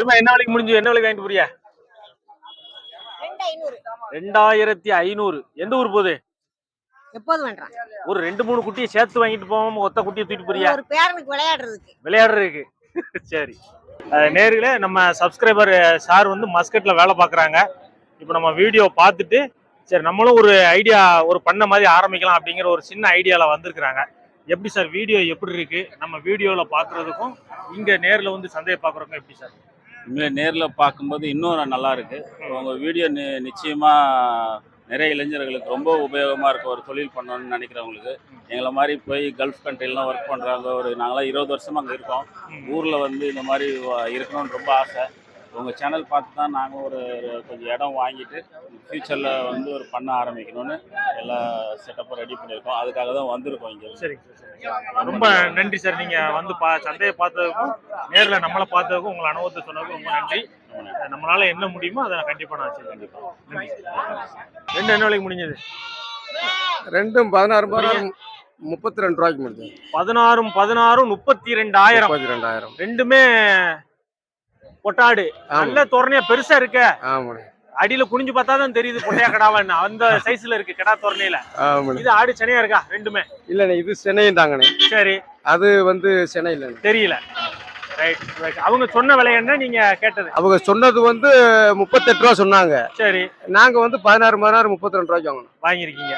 பெருமா என்ன விலைக்கு முடிஞ்சு? என்ன விலைக்கு வாங்கிட்டு போறியா ரெண்டாயிரத்தி ஐநூறு. எந்த ஊர் போகுது? ஒரு ரெண்டு மூணு குட்டியை சேர்த்து வாங்கிட்டு போவோம் ஒத்த குட்டியை தூக்கிட்டு போறியா விளையாடுறதுக்கு. விளையாடுறதுக்கு. சரி. நேர்களே நம்ம சப்ஸ்கிரைபர் சார் வந்து மஸ்கட்ல வேலை பார்க்குறாங்க. இப்போ நம்ம வீடியோ பார்த்துட்டு சரி நம்மளும் ஒரு ஐடியா ஒரு பண்ண மாதிரி ஆரம்பிக்கலாம் அப்படிங்கிற ஒரு சின்ன ஐடியாவில் வந்திருக்கிறாங்க. எப்படி சார் வீடியோ எப்படி இருக்கு? நம்ம வீடியோவில் பார்க்குறதுக்கும் இங்கே நேரில் வந்து சந்தையை பார்க்குறதுக்கும் எப்படி சார்? உண்மையிலே நேரில் பார்க்கும்போது இன்னும் நல்லா இருக்கு. உங்கள் வீடியோ நி நிச்சயமாக நிறைய இளைஞர்களுக்கு ரொம்ப உபயோகமாக இருக்கும் ஒரு தொழில் பண்ணணும்னு நினைக்கிறவங்களுக்கு. எங்களை மாதிரி போய் கல்ஃப் கண்ட்ரிலாம் ஒர்க் பண்ணுறாங்க ஒரு நாங்களாம் இருபது வருஷமாக அங்கே இருக்கோம். ஊரில் வந்து இந்த மாதிரி இருக்கணும்னு ரொம்ப ஆசை. உங்கள் சேனல் பார்த்து தான் நாங்கள் ஒரு கொஞ்சம் இடம் வாங்கிட்டு ஃப்யூச்சரில் வந்து ஒரு பண்ண ஆரம்பிக்கணும்னு எல்லா செட்டப்பும் ரெடி பண்ணியிருக்கோம். அதுக்காக தான் வந்திருக்கோம் இங்கே. சரிங்க சார் ரொம்ப நன்றி சார். நீங்கள் வந்து பா சந்தையை பார்த்ததுக்கும் நேரில் நம்மளை பார்த்ததுக்கும் உங்கள் அனுபவத்தை சொன்னதுக்கும் ரொம்ப நன்றி. நம்மளால என்ன முடியுமோ அதை கண்டிப்பாக நான் செய்வேன். கண்டிப்பாக நன்றி சார். ரெண்டு என்ன விலைக்கு முடிஞ்சது? ரெண்டும் பதினாறு பதினாறு முப்பத்தி ரெண்டு ரூபாய்க்கு முடிஞ்சது. பதினாறும் பதினாறும் முப்பத்தி ரெண்டாயிரம். முப்பத்தி ரெண்டாயிரம். ரெண்டுமே பொட்டாடு. நல்ல தோரணையா பெருசா இருக்க. அடியில குனிஞ்சு பார்த்தா தான் தெரியுது பொட்டையா கடாவான்னு அந்த சைஸ்ல இருக்கு கடா தோரணையில. இது ஆடு சனையா இருக்கா? ரெண்டுமே. இல்லைண்ணே இது சென்னையும் சரி. அது வந்து சென்னை இல்லைண்ணே தெரியல. ரைட் அவங்க சொன்ன விலை என்ன நீங்க கேட்டது? அவங்க சொன்னது வந்து முப்பத்தெட்டு ரூபா சொன்னாங்க. சரி. நாங்க வந்து பதினாறு பதினாறு முப்பத்தி ரெண்டு ரூபாய்க்கு வாங்கணும் வாங்கியிருக்கீங்க.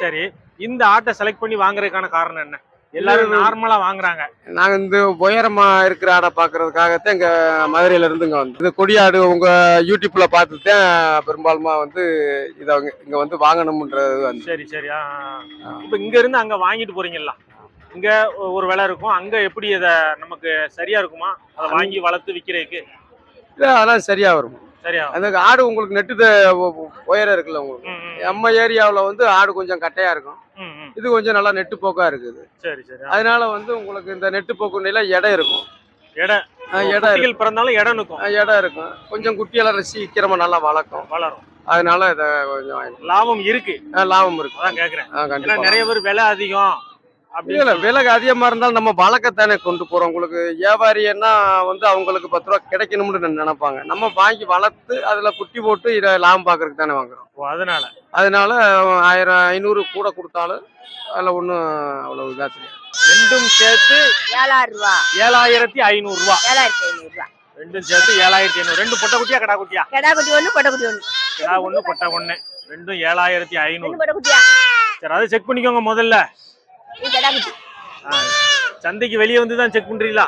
சரி. இந்த ஆட்டை செலக்ட் பண்ணி வாங்குறதுக்கான காரணம் என்ன? எல்லாரும் நார்மலா வாங்குறாங்க. நாங்க இந்த உயரமா இருக்கிற ஆடை பாக்குறதுக்காகத்தான் இங்க மதுரையில இருந்து இங்க வந்து இந்த கொடியாடு உங்க யூடியூப்ல பார்த்து தான் பெரும்பாலுமா வந்து இதை இங்க வந்து வாங்கணும்ன்றது வந்து. சரி சரி. இப்ப இங்க இருந்து அங்க வாங்கிட்டு போறீங்களா இங்க ஒரு விலை இருக்கும். அங்க எப்படி இத நமக்கு சரியா இருக்குமா? அதை வாங்கி வளர்த்து விக்கிறதுக்கு. இல்ல, அதெல்லாம் சரியா வரும். சரியா அந்த ஆடு உங்களுக்கு நெட்டு உயரம் இருக்குல்ல உங்களுக்கு. நம்ம ஏரியாவுல வந்து ஆடு கொஞ்சம் கட்டையா இருக்கும். இது கொஞ்சம் நல்லா நெட்டு போக்கா இருக்குது. சரி சரி. அதனால வந்து உங்களுக்கு இந்த நெட்டு போக்கு நிலை இடம் இருக்கும். இடம் இருக்கும் குட்டிகள் பிறந்தாலும் இடம் ஆ, இடம் இருக்கும். கொஞ்சம் குட்டியெல்லாம் சீக்கிரமா நல்லா வளர்க்கும். வளரும். அதனால இதை கொஞ்சம் லாபம் இருக்கு. லாபம் இருக்கும் அதான் கண்டிப்பா. நிறைய பேர் விலை அதிகம். இல்ல விலை அதிகமா இருந்தாலும் நம்ம வளர்க்கத்தானே கொண்டு போறோம். உங்களுக்கு வியாபாரியன்னா வந்து அவங்களுக்கு பத்து ரூபா கிடைக்கணும்னு நினை- நினைப்பாங்க. நம்ம வாங்கி வளர்த்து அதுல குட்டி போட்டு இதை லாபம் பாக்குறதுக்கு தானே வாங்குறோம். ஓ, அதனால. அதனால ஆயிரம் ஐநூறு கூட கொடுத்தாலும் அதில் ஒன்றும் அவ்வளவு இதாக தெரியாது. ரெண்டும் சேர்த்து ஏழாயிரம் ரூபா. ஏழாயிரத்தி ஐநூறு ரூபா. ஏழாயிரத்தி ஐநூறு ரூபா. ரெண்டும் சேர்த்து ஏழாயிரத்தி ஐநூறு. ரெண்டு பொட்டை குட்டியா கடா குட்டியா? கெடா குட்டி ஒண்ணு பொட்டை குட்டி ஒண்ணு. கடா ஒண்ணு பொட்டை ஒண்ணு. ரெண்டும் ஏழாயிரத்தி ஐநூறு. ரெண்டு பொட்டை குட்டியா? சரி அதை செக் பண்ணிக்கோங்க முதல்ல. இது சந்தைக்கு வெளியே வந்து தான் செக் பண்றீங்களா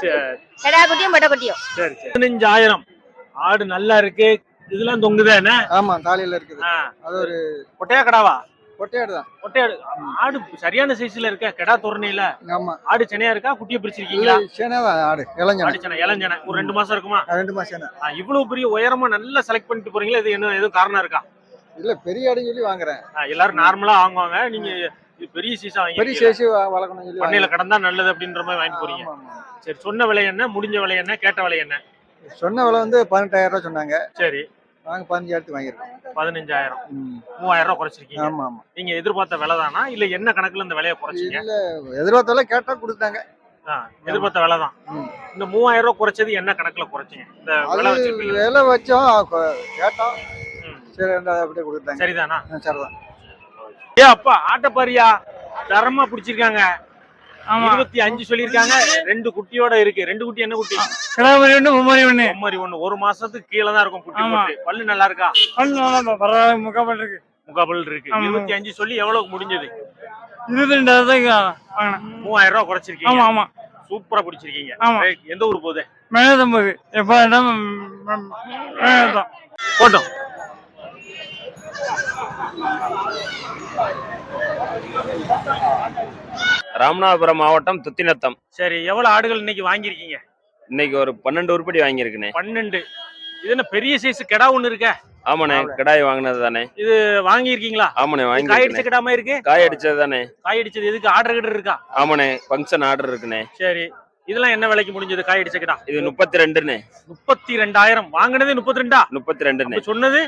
சரி. கெடா குட்டியும் பொட்டை குட்டியும். சரி சரி. பதினஞ்சாயிரம். ஆடு நல்லா இருக்கு. இதெல்லாம் தொங்குதானே ஆமா தாலியில இருக்குது. அது ஒரு பொட்டையா கடாவா? கொட்டையாடு தான். பொட்டையாடு ஆடு. சரியான சைஸ்ல இருக்க? கெடா தோரணையில? ஆமா. ஆடு சென்னையா இருக்கா? குட்டியை பிரிச்சிருக்கீங்களா? சேனவா ஆடு. இளஞ்சனை. ஆடு சென்னை இளஞ்சனை. ஒரு ரெண்டு மாசம் இருக்குமா? ரெண்டு மாசம் இவ்வளவு பெரிய உயரமா நல்லா செலக்ட் பண்ணிட்டு போறீங்களா? இது என்ன எதுவும் காரணம் இருக்கா? இல்ல பெரிய ஆடுன்னு சொல்லி வாங்குறேன். எல்லாரும் நார்மலா வாங்குவாங்க. நீங்க பெரிய சீசா பெரிய வாங்கி சேசி வளர்க்கணும் சொல்லி பண்ணையில. கடந்தா நல்லது அப்படின்ற மாதிரி வாங்கிட்டு போறீங்க. சரி சொன்ன விலை என்ன முடிஞ்ச விலை என்ன கேட்ட விலை என்ன? சொன்ன விலை வந்து பதினெட்டாயிரம் ரூபாய் சொன்னாங்க. சரி. நாங்க பதினஞ்சாயிரத்து வாங்கியிருக்கோம். பதினஞ்சாயிரம். மூவாயிரம் ரூபாய் குறைச்சிருக்கீங்க. ஆமா ஆமா. நீங்க எதிர்பார்த்த விலை தானா? இல்ல என்ன கணக்குல இந்த விலையை குறைச்சிங்க? இல்ல எதிர்பார்த்தால கேட்டா கொடுத்தாங்க. எதிர்பார்த்த விலை தான். இந்த மூவாயிரம் ரூபாய் குறைச்சது என்ன கணக்குல குறைச்சிங்க? இந்த விலை விலை வச்சோம் கேட்டோம். சரி அப்படியே கொடுத்தாங்க. சரிதானா? சரிதான். ஏ அப்பா ஆட்டப்பாரியா தரமா பிடிச்சிருக்காங்க. இருபத்தி அஞ்சு சொல்லிருக்காங்க ரெண்டு குட்டியோட இருக்கு. ரெண்டு குட்டி என்ன குட்டி? ஒன்று மும்மரி ஒன்று பொம்மரி ஒண்ணு. ஒரு மாசத்துக்கு கீழே தான் இருக்கும் குட்டி. போட்டு. பல்லு நல்லா இருக்கா? பரவாயில்ல முக்கால் இருக்கு. முகாபல் இருக்கு. இருபத்தி அஞ்சு சொல்லி எவ்வளவுக்கு முடிஞ்சது? இருபத்தி வாங்கினேன். மூவாயிரம் ரூபாய் குறைச்சிருக்கீங்க. ஆமா ஆமா. சூப்பரா பிடிச்சிருக்கீங்க. ஆமா. எந்த ஊர் போகுது? மேலதம்பது. எப்போ போட்டோம். ராமநாதபுரம் மாவட்டம் துத்தினத்தம். சரி எவ்வளவு ஆடுகள் இன்னைக்கு வாங்கியிருக்கீங்க? இன்னைக்கு ஒரு பன்னெண்டு உருப்படி வாங்கியிருக்கேனே. பன்னெண்டு. இது என்ன பெரிய சைஸ் கிடா ஒண்ணு இருக்க? ஆமாண்ணே கிடாய் வாங்கினது தானே இது வாங்கியிருக்கீங்களா? ஆமாண்ணே காய் அடிச்ச கிடாம இருக்கு? காய் அடிச்சது தானே காய் அடிச்சது. எதுக்கு ஆர்டர் கிட்ட இருக்கா? ஆமாண்ணே ஃபங்க்ஷன் ஆர்டர் இருக்குண்ணே. சரி. இதெல்லாம் என்ன விலைக்கு முடிஞ்சது காய் அடிச்ச கிடா? இது முப்பத்தி ரெண்டுண்ணே. முப்பத்தி ரெண்டாயிரம். வாங்கினது முப்பத்தி ரெண்டா? முப்பத்தி ரெண்டுண்ணே. சொன்னது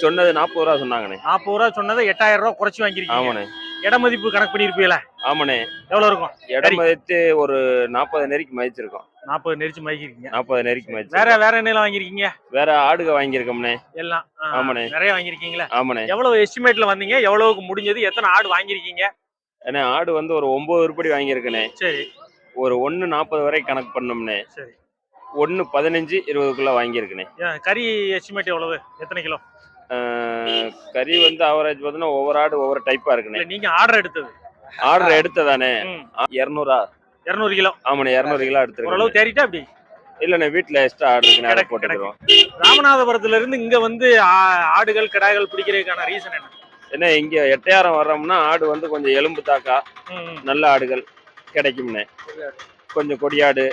சொன்னது நாற்பது ரூபா சொன்னாங்கண்ணே. நாற்பது ரூபா சொன்னதை எட்டாயிரம் ரூபா குறைச்சு வாங்கிருக்கீங்க ஆமாண்ணே. இட மதிப்பு கணக்கு பண்ணிருப்பீங்களா ஆமாண்ணே. எவ்வளவு இருக்கும்? இடம் மதித்து ஒரு நாற்பது நெறிக்கு மதிச்சிருக்கோம். நாற்பது நெரிச்சு மதிக்கிறீங்க நாற்பது நெறிக்கு மதிச்சு வேற வேற என்னெல்லாம் வாங்கிருக்கீங்க வேற ஆடுக வாங்கியிருக்கோம்ண்ணே. எல்லாம். ஆ, ஆமாண்ணே. நிறைய வாங்கிருக்கீங்களா ஆமாண்ணே. எவ்வளவு எஸ்டிமேட்ல வந்தீங்க? எவ்வளவுக்கு முடிஞ்சது? எத்தனை ஆடு வாங்கிருக்கீங்க அண்ணே ஆடு வந்து ஒரு ஒன்பது உருப்படி வாங்கியிருக்கேனே சரி. ஒரு ஒன்று நாற்பது வரை கணக்கு பண்ணோம்னே சரி. ஒன்று பதினஞ்சு இருபதுக்குள்ள வாங்கியிருக்கேனே ஏன், கறி எஸ்டிமேட் எவ்வளவு? எத்தனை கிலோ? கறி வந்து அவரேஜ் பார்த்தீங்கன்னா ஒவ்வொரு ஆடு ஒவ்வொரு டைப்பா இருக்குண்ணே. நீங்க ஆர்டர் எடுத்தது. ஆர்டர் எடுத்ததானே? இரநூறா? இருநூறு கிலோ. ஆமாண்ணே இரநூறு கிலோ எடுத்துருக்கேன். ஓரளவு தேறிட்டா அப்படி இல்லண்ணே வீட்டில் எக்ஸ்ட்ரா ஆடு கிடக்கு, போட்டுக்கிறோம். ராமநாதபுரத்துல இருந்து இங்க வந்து ஆடுகள் கிடாய்கள் பிடிக்கிறதுக்கான ரீசன் என்ன? ஏன்னா இங்க எட்டையாரம் வர்றோம்னா ஆடு வந்து கொஞ்சம் எலும்பு தாக்கா நல்ல ஆடுகள் கிடைக்கும்ண்ணே. கொஞ்சம் கொடியாடு.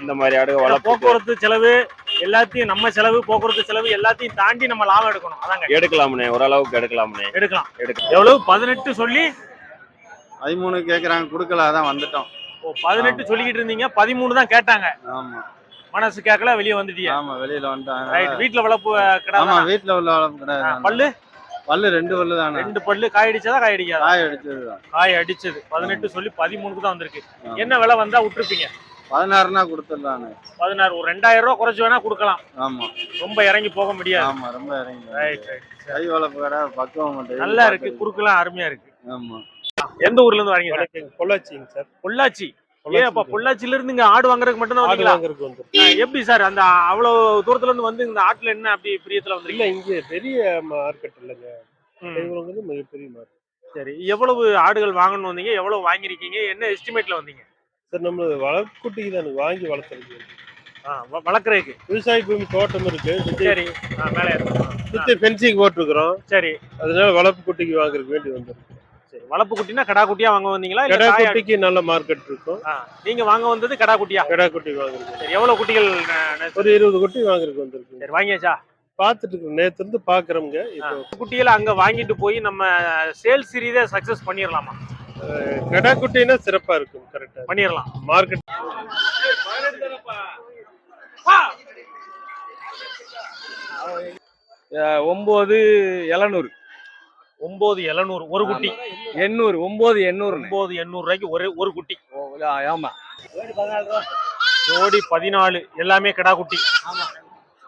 இந்த மாதிரி ஏன்னா வளர்ப்பு போக்குவரத்து செலவு எல்லாத்தையும் நம்ம செலவு போக்குவரத்து செலவு எல்லாத்தையும் தாண்டி நம்ம லாபம் எடுக்கணும். அதாங்க. எடுக்கலாம்ண்ணே ஓரளவுக்கு எடுக்கலாம்ண்ணே. எடுக்கலாம். எடுக்கலாம். எவ்வளவு? பதினெட்டு சொல்லி? பதிமூணு கேட்குறாங்க கொடுக்கல அதான் வந்துட்டோம். ஓ, பதினெட்டு சொல்லிக்கிட்டு இருந்தீங்க பதிமூணு தான் கேட்டாங்க. ஆமா. மனசு கேட்கல வெளியே வந்துட்டீங்க ஆமா வெளியில வந்துட்டோம் ரைட் வீட்டுல வளர்ப்பு கிடா ஆமா வீட்டுல உள்ள வளர்ப்பு கிடையாது பல்லு? பல்லு ரெண்டு பல்லு தானே? ரெண்டு பல்லு காய் அடிச்சதா காய் அடிக்காதா? காய் அடிச்சதுதான். காய் அடிச்சது. பதினெட்டு சொல்லி பதிமூணுக்கு தான் வந்திருக்கு. என்ன விலை வந்தா விட்டுருப்பீங்க? பதினாறுனா கொடுத்துடலான்னு. பதினாறு ஒரு ரெண்டாயிரம் ரூபா குறைச்சு வேணா கொடுக்கலாம். ஆமா. ரொம்ப இறங்கி போக முடியாது. ஆமா ரொம்ப இறங்கி ரைட் ரைட் கை வளர்ப்பு கடை மட்டும் நல்லா இருக்கு. குறுக்கெல்லாம் அருமையா இருக்கு. ஆமா. எந்த ஊர்ல இருந்து வரீங்க சார்? பொள்ளாச்சிங்க சார் பொள்ளாச்சி. ஏன் அப்ப பொள்ளாச்சில இருந்து இங்க ஆடு வாங்குறதுக்கு மட்டும் தான் ஆடு வந்தீங்களா? வாங்குறதுக்கு வந்து எப்படி சார்? அந்த அவ்வளவு தூரத்துல இருந்து வந்து இந்த ஆட்டுல என்ன அப்படி பிரியத்துல இல்ல வந்திருக்கீங்க இங்க பெரிய மார்க்கெட் இல்லைங்க. வந்து மிகப்பெரிய மார்க்கெட் சரி எவ்வளவு ஆடுகள் வாங்கணும் வந்தீங்க? எவ்வளவு வாங்கிருக்கீங்க என்ன எஸ்டிமேட்ல வந்தீங்க? சார் நம்ம வளர்க்குட்டிக்கு தான் வாங்கி வளர்த்துறது ஆ, வ- வளர்க்கறதுக்கு. விவசாய பூமி தோட்டம் இருக்கு. சுத்தி சரி ஆ, மேல ஏறுங்க. சுத்தி ஃபென்சிங் போட்டிருக்கிறோம். சரி. அதனால வளர்ப்பு குட்டிக்கு வாங்குறதுக்கு வேண்டி வந்துருக்கு. வளர்ப்பு குட்டினா கடா குட்டியா வாங்க வந்தீங்களா? இல்ல கடா குட்டிக்கு நல்ல மார்க்கெட் இருக்கும். ஆ, நீங்க வாங்க வந்தது கடா குட்டியா? கடா குட்டி வாங்குறதுக்கு. சரி எவ்வளவு குட்டிகள் ஒரு இருபது குட்டி வாங்குறதுக்கு வந்திருக்கு. சரி வாங்கியாச்சா? பார்த்துட்டு இருக்கோம் நேத்து இருந்து பாக்குறோங்க இப்போ குட்டிகளை அங்க வாங்கிட்டு போய் நம்ம சேல்ஸ் சீரீஸை சக்சஸ் பண்ணிடலாமா கடா குட்டினா சிறப்பா இருக்கும் கரெக்டா பண்ணிடலாம் மார்க்கெட் ஒன்பது எழுநூறு. ஒன்பது எழுநூறு ஒரு குட்டி. எண்ணூறு ஒன்பது எண்ணூறு ஒன்பது எண்ணூறு ரூபாய்க்கு ஒரு ஒரு குட்டி. ஆமா. ஜோடி பதினாலு எல்லாமே கிடா குட்டி.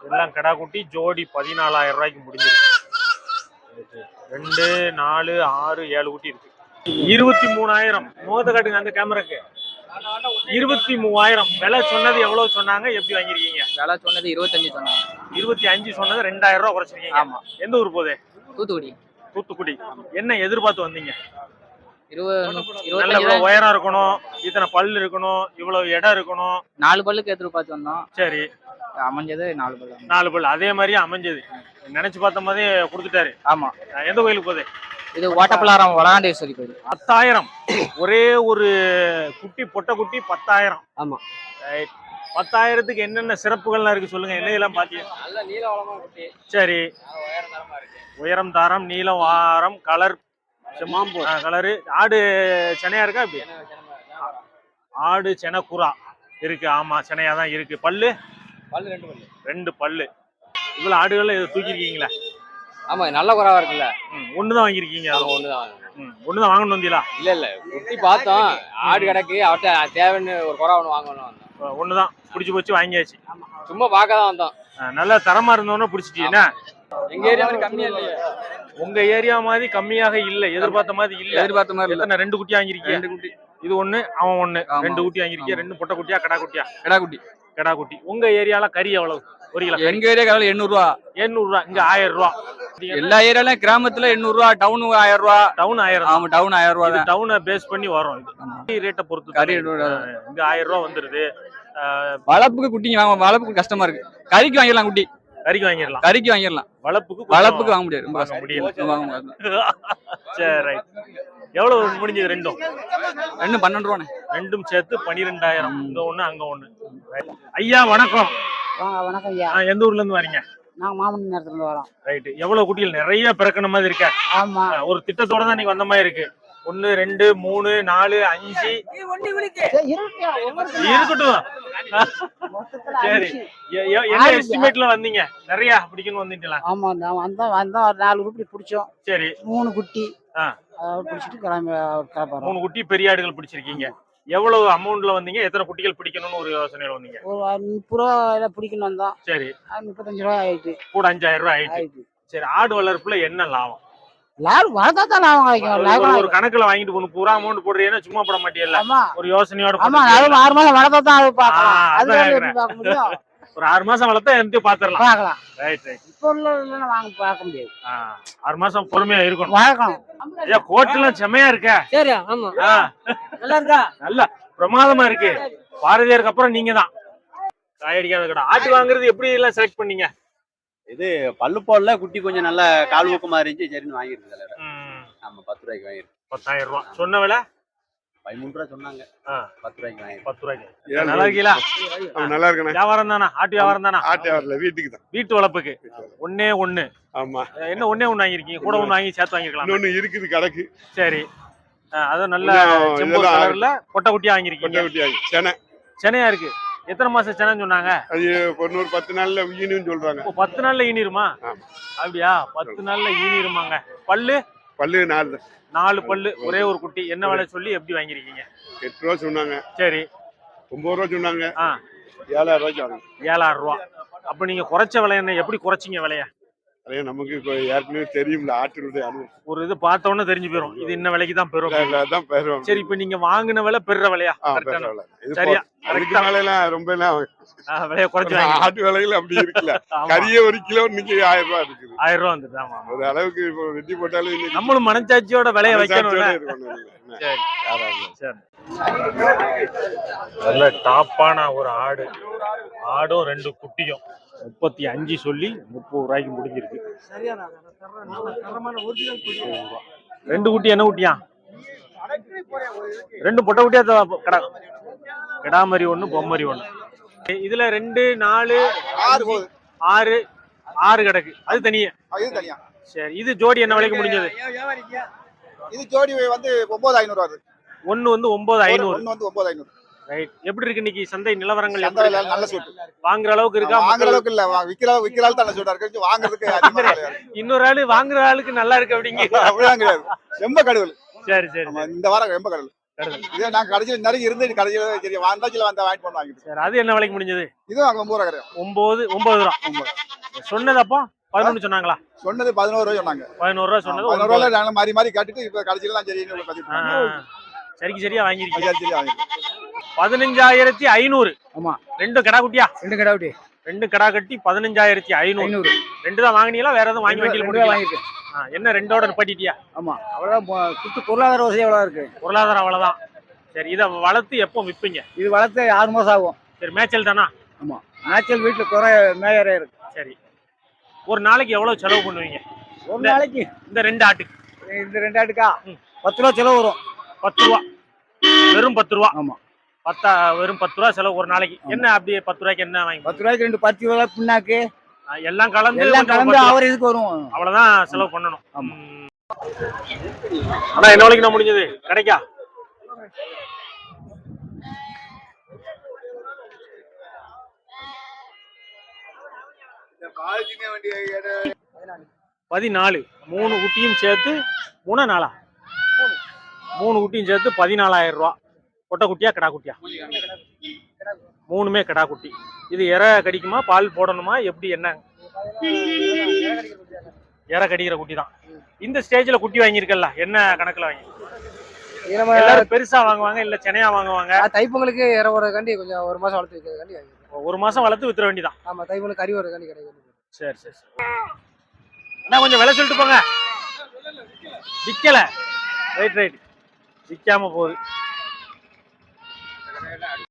எல்லாம் கிடா குட்டி ஜோடி பதினாலாயிரம் ரூபாய்க்கு முடிஞ்சிருக்கு. ரெண்டு நாலு ஆறு ஏழு குட்டி இருக்கு. இருபத்தி மூணாயிரம். முகத்தை காட்டுங்க அந்த கேமராக்கு. இருபத்தி மூவாயிரம். விலை சொன்னது எவ்வளவு சொன்னாங்க? எப்படி வாங்கிருக்கீங்க விலை சொன்னது இருபத்தஞ்சு சொன்னாங்க. இருபத்தி அஞ்சு சொன்னது ரெண்டாயிரம் ரூபாய் குறைச்சிருக்கீங்க. ஆமா. எந்த ஊர் போகுது? தூத்துக்குடி. தூத்துக்குடி. என்ன எதிர்பார்த்து வந்தீங்க? நல்ல உயரம் இருக்கணும் இத்தனை பல் இருக்கணும் இவ்வளவு இடம் இருக்கணும். நாலு பல்லுக்கு எதிர்பார்த்து வந்தோம். சரி. அமைஞ்சது நாலு பல்லு. நாலு பல் அதே மாதிரியே அமைஞ்சது. நினைச்சு பார்த்த மாதிரியே கொடுத்துட்டாரு. ஆமா. எந்த கோயிலுக்கு போகுது? இது ஓட்டப்பலாரம் வளகாண்டேஸ்வரி கோயில். பத்தாயிரம். ஒரே ஒரு குட்டி பொட்டை குட்டி பத்தாயிரம். ஆமா. பத்தாயிரத்துக்கு என்னென்ன சிறப்புகள்லாம் இருக்கு சொல்லுங்க என்ன இதெல்லாம் பாத்தீங்க சரி. உயரம் தரமா நீளம் வாரம் கலர் கலரு ஆடு செனையா இருக்கா இப்படி? ஆடு செனை குறா. இருக்கு. ஆமா செனையா தான் இருக்கு. பல்லு? பல்லு ரெண்டு பல்லு. ரெண்டு பல்லு. இவ்வளவு ஆடுகள் தூக்கிருக்கீங்களா ஆமா நல்ல குறவா இருக்குல்ல. ஒண்ணுதான் வாங்கியிருக்கீங்க. ஆமா ஒண்ணுதான் ம், ஒண்ணுதான் வாங்கணும் வந்தீங்களா? இல்ல இல்ல. குட்டி பார்த்தோம். ஆடு கிடக்கு. அவர்கிட்ட தேவைன்னு ஒரு குறை ஒன்று வாங்கணும் அஹ் ஒண்ணுதான். பிடிச்சி போச்சு வாங்கியாச்சு. சும்மா பார்க்க தான் வந்தோம் நல்ல தரமா இருந்தோன்னு பிடிச்சிட்டீங்கன்னா எங்க ஏரியா மாதிரி கம்மியா இல்லையே. உங்க ஏரியா மாதிரி கம்மியாக இல்ல எதிர்பார்த்த மாதிரி இல்ல. எதிர்பார்த்த மாதிரி எத்தனை ரெண்டு குட்டி வாங்கிருக்கீங்க ரெண்டு குட்டி. இது ஒண்ணு அவன் ஒண்ணு. ஆமா. ரெண்டு குட்டி வாங்கிருக்கீங்க ரெண்டு பொட்டை குட்டியா கடா குட்டியா? கிடா குட்டி. கடா குட்டி. உங்க ஏரியால கறி எவ்வளவு? ஒரு கிலோ. எங்க ஏரியா கவலை எண்ணூறு ரூபா. எண்ணூறு ரூபா இங்க ஆயிரம் ரூபா. எல்லா ஏரியாலயும் கிராமத்துல எண்ணூறு ரூபா டவுன் ஆயிரம் ரூபா. டவுன் ஆயிரம் ஆமா டவுன் ஆயிரம் ரூபா டவுனை பேஸ் பண்ணி வரும் இது. ரேட்டை பொறுத்து கறி இங்க ஆயிரம் ரூபா வந்துருது. வளர்ப்புக்கு குட்டிங்க வாங்க வளர்ப்புக்கு கஷ்டமா இருக்கு. கறிக்கு வாங்கிடலாம் குட்டி. கறிக்கு வாங்கிடலாம். கறிக்கு வாங்கிடலாம். வளர்ப்புக்கு கொஞ்சம் வளர்ப்புக்கு வாங்க முடியாது. ரொம்ப. முடியல. வாங்க முடியாது. சரி ரைட் எவ்வளவு முடிஞ்சது ரெண்டும்? ரெண்டும் பன்னெண்டு ரூபாண்ணே. ரெண்டும் சேர்த்து பனிரெண்டாயிரம். இங்க ஒண்ணு அங்க ஒண்ணு. ஐயா வணக்கம். வணக்கம் ஐயா. எந்த ஊர்ல இருந்து வரீங்க? நாங்க மாமன் நேரத்துல இருந்து வரோம். ரைட் எவ்வளவு குட்டிகள்? நிறைய பிறக்கண மாதிரி இருக்க? ஆமா. ஒரு திட்டத்தோட தான் நீங்க வந்த மாதிரி இருக்கு. ஒன்னு ரெண்டு மூணு நாலு அஞ்சு. இருக்கட்டும். சரி. என்ன எஸ்டிமேட்ல வந்தீங்க? நிறைய பிடிக்கணும் வந்துட்டீங்களா ஆமா நான் வந்தோம் வந்தோம் ஒரு நாலு உருப்படி பிடிச்சோம். சரி. மூணு குட்டி. பிடிச்சிட்டு கிளம்பி மூணு குட்டி பெரிய ஆடுகள் பிடிச்சிருக்கீங்க. எவ்வளவு அமௌண்ட்ல வந்தீங்க? எத்தனை குட்டிகள் பிடிக்கணும்னு ஒரு யோசனையில வந்தீங்க? ஒரு முப்பது ரூபா பிடிக்கணும் வந்தோம் சரி. முப்பத்தஞ்சு ரூபா ஆயிட்டு. கூட அஞ்சாயிரம் ரூபாய் ஆயிடுச்சு சரி ஆடு வளர்ப்புல என்ன லாபம்? லாபம் வளர்த்தா தான் லாபம் கிடைக்கும். ஒரு- கணக்குல வாங்கிட்டு போகணும். பூரா அமௌண்ட் போடுறீங்கன்னா சும்மா போட ஆமா. ஒரு யோசனையோட ஆமா ஆறு மாதம் வளர்த்தா தான் அது பார்க்கலாம். பார்க்க முடியும்? ஒரு ஆறு மாசம் வளர்த்தா எந்த பாத்திரலாம். பார்க்கலாம். ரைட் ரைட் இப்போ உள்ள வாங்க பார்க்க முடியாது. ஆறு மாசம் பொறுமையா இருக்கணும். வளர்க்கணும் ஐயா கோட்டுலாம் செம்மையா இருக்க. சரி ஆமா. நல்லா இருக்கா? நல்லா பிரமாதமா இருக்கு. பாரதியாருக்கு அப்புறம் நீங்க தான். காயடிக்காத கடை. ஆட்டு வாங்குறது எப்படி எல்லாம் செலக்ட் பண்ணீங்க? இது பல்லு போடல குட்டி கொஞ்சம் நல்ல கால் ஊக்கமா இருந்துச்சு சரின்னு ம், நம்ம பத்து ரூபாய்க்கு வாங்கிருக்கு பத்தாயிரம் ரூபாய் சொன்ன விலை? பதிமூணு ரூபா சொன்னாங்க. ஆ. பத்து ரூபாய்க்கு வாங்கிருக்கு பத்து ரூபாய்க்கு நல்லா இருக்கீங்களா? நல்லா இருக்கணும் வியாபாரம் தானா? ஆட்டு வியாபாரம் தானா? ஆட்டு வீட்டுக்கு தான். வீட்டு வளர்ப்புக்கு ஒண்ணே ஒண்ணு. ஆமா. என்ன ஒண்ணே ஒண்ணு வாங்கிருக்கீங்க கூட ஒண்ணு வாங்கி சேர்த்து வாங்கிருக்கலாம் இன்னொன்னு இருக்குது கணக்கு சரி. அதுவும் நல்ல செம்பு கலர்ல கொட்டை குட்டியா வாங்கிருக்கீங்க கொட்டை குட்டியாகி செனை. சென்னையா இருக்கு. எத்தனை மாசம் சென்னைன்னு சொன்னாங்க? அது ஒரு பத்து நாள்ல ஈனுன்னு சொல்றாங்க. பத்து நாள்ல ஈனிருமா. அப்படியா? பத்து நாள்ல ஈனிருமாங்க. பல்லு? பல்லு நாலு. நாலு பல்லு ஒரே ஒரு குட்டி. என்ன விலை சொல்லி எப்படி வாங்கிருக்கீங்க எட்டு ரூபா சொன்னாங்க. சரி. ஒன்பது ரூபா சொன்னாங்க. ஆ. ஏழாயிரம் ரூபாய்க்கு ஏழாயிரம் ரூபா. அப்ப நீங்க குறைச்ச விலை என்ன? எப்படி குறைச்சிங்க விலைய? அதே நமக்கு இப்போ ஏற்கனவே தெரியும்ல ஆட்டுடைய அனுபவம். ஒரு இது பார்த்த உடனே தெரிஞ்சு போயிரும். இது இன்ன விலைக்கு தான் பெறும். அதான் பெறுவோம் சரி இப்ப நீங்க வாங்கின விலை பெற விலையா? பெறவில்ல. இது சரியா? அதுக்கு எல்லாம் ரொம்ப விலையை குறைச்சு வாங்கி ஆட்டு விலைகள் அப்படி இருக்குல்ல. கறியே ஒரு கிலோ இன்னைக்கு ஆயிரம் ரூபாய் இருக்குது. ஆயிரம் ரூபா வந்துட்டு ஆமா. ஒரு அளவுக்கு இப்போ வெட்டி போட்டாலும் நம்மளும் மனச்சாட்சியோட விலையை இருந்தாலும். சரி. நல்ல டாப்பான ஒரு ஆடு. ஆடும் ரெண்டு குட்டியும். முப்பத்தி அஞ்சு சொல்லி முப்பது ரூபாய்க்கு முடிஞ்சிருக்கு. ரெண்டு குட்டி என்ன குட்டியா? ரெண்டு பொட்டை குட்டியா கடா கிடாமரி ஒண்ணு பொம்மரி ஒண்ணு. இதுல ரெண்டு நாலு ஆறு ஆறு ஆறு கிடக்கு. அது தனியே. இது தனியா. சரி இது ஜோடி என்ன விலைக்கு முடிஞ்சது? இது ஜோடி வந்து ஒன்பது ஐநூறு வருது ஒண்ணு வந்து ஒன்பது ஐநூறு. ஒன்னு வந்து ஒன்பது ஐநூறு. ரைட் எப்படி இருக்கு இன்னைக்கு சந்தை நிலவரங்கள்? இருக்கு? நல்ல சூட்டு. வாங்குற அளவுக்கு இருக்கா? வாங்குற அளவுக்கு இல்ல. விக்கிற விக்கிற ஆள் நல்ல சூட்டா இருக்கு வாங்குறதுக்கு. இன்னொரு ஆளு வாங்குற ஆளுக்கு நல்லா இருக்கு அப்படிங்க. அப்படிலாம் கிடையாது. ரொம்ப கடவுள். சரி சரி இந்த வாரம் ரொம்ப கடவுள். இதே நாங்க கடைசியில் நிறைய இருந்து கடைசியில் சரி வந்தாச்சில வந்த வாங்கிட்டு வந்து வாங்கிட்டு சரி அது என்ன விலைக்கு முடிஞ்சது? இதுவும் அங்க ஒன்பது ரூபா ஒன்பது ஒன்பது ரூபா. சொன்னது அப்போ? பதினொன்று சொன்னாங்களா? சொன்னது பதினோரு ரூபாய் சொன்னாங்க. பதினோரு ரூபா சொன்னது பதினோரு நாங்க மாறி மாறி கேட்டுட்டு இப்ப கடைசியில தான் சரி. சரிக்கு சரியா வாங்கிருக்கீங்க. சரி சரி வாங்கிட்டு பதினஞ்சாயிரத்தி ஐநூறு. ஆமா. ரெண்டு கடா குட்டியா? ரெண்டு கடை விட்டு ரெண்டு கடா கட்டி பதினஞ்சாயிரத்தி ஐநூறு. ரெண்டு தான் வாங்கினீங்களா வேற எதுவும் வாங்கி வண்டியில் போட்டீங்களா? வாங்கிருக்கேன் என்ன ரெண்டோட நிப்பாட்டிட்டியா? ஆமா. அவ்வளவுதான் பொ- குத்து பொருளாதார வசதி எவ்வளவு இருக்கு. பொருளாதாரம் அவ்வளவுதான். சரி இதை வளர்த்து எப்போ விற்பீங்க இது வளர்த்து ஆறு மாசம் ஆகும். சரி மேய்ச்சல் தானா? ஆமா. மேய்ச்சல் வீட்டுல குறை மேயரே இருக்கு. சரி. ஒரு நாளைக்கு எவ்வளவு செலவு பண்ணுவீங்க? ஒரு நாளைக்கு இந்த ரெண்டு ஆட்டுக்கு. இந்த ரெண்டு ஆட்டுக்கா. பத்து ரூபா செலவு வரும். பத்து ரூபா. வெறும் பத்து ரூபா. ஆமா. பத்தா வெறும் பத்து ரூபா செலவு ஒரு நாளைக்கு. என்ன அப்படியே பத்து ரூபாய்க்கு என்ன வாங்கி பத்து ரூபாய்க்கு ரெண்டு பத்து ரூபா பின்னாக்கு எல்லாம் கலந்து எல்லாம் கலந்து. அவர் இதுக்கு வரும் அவ்வளவுதான் செலவு பண்ணணும். அண்ணா என்ன வரைக்கும் நான் முடிஞ்சது? கிடைக்கா? பதினாலு. மூணு குட்டியும் சேர்த்து மூணா நாளா? மூணு குட்டியும் சேர்த்து பதினாலாயிரம் ரூபா. கொட்டை குட்டியா கிடா குட்டியா? மூணுமே கிடா குட்டி. இது இறை கடிக்குமா பால் போடணுமா எப்படி என்ன? இறை கடிக்கிற குட்டி தான். இந்த ஸ்டேஜ்ல குட்டி வாங்கியிருக்கல என்ன கணக்குல வாங்கி எல்லாரும் பெருசா வாங்குவாங்க இல்ல சென்னையா வாங்குவாங்க? தைப்பொங்கலுக்கு இற வரதுக்காண்டி கொஞ்சம் ஒரு மாசம் வளர்த்து வைக்கிறதுக்காண்டி. ஒரு மாசம் வளர்த்து வித்துற வேண்டியதான் ஆமா தைப்பொங்கல் கறி வரதுக்காண்டி கிடைக்கும் சரி சரி சரி. அண்ணா கொஞ்சம் விலை சொல்லிட்டு போங்க. விக்கல. ரைட் ரைட் விக்காம போகுது.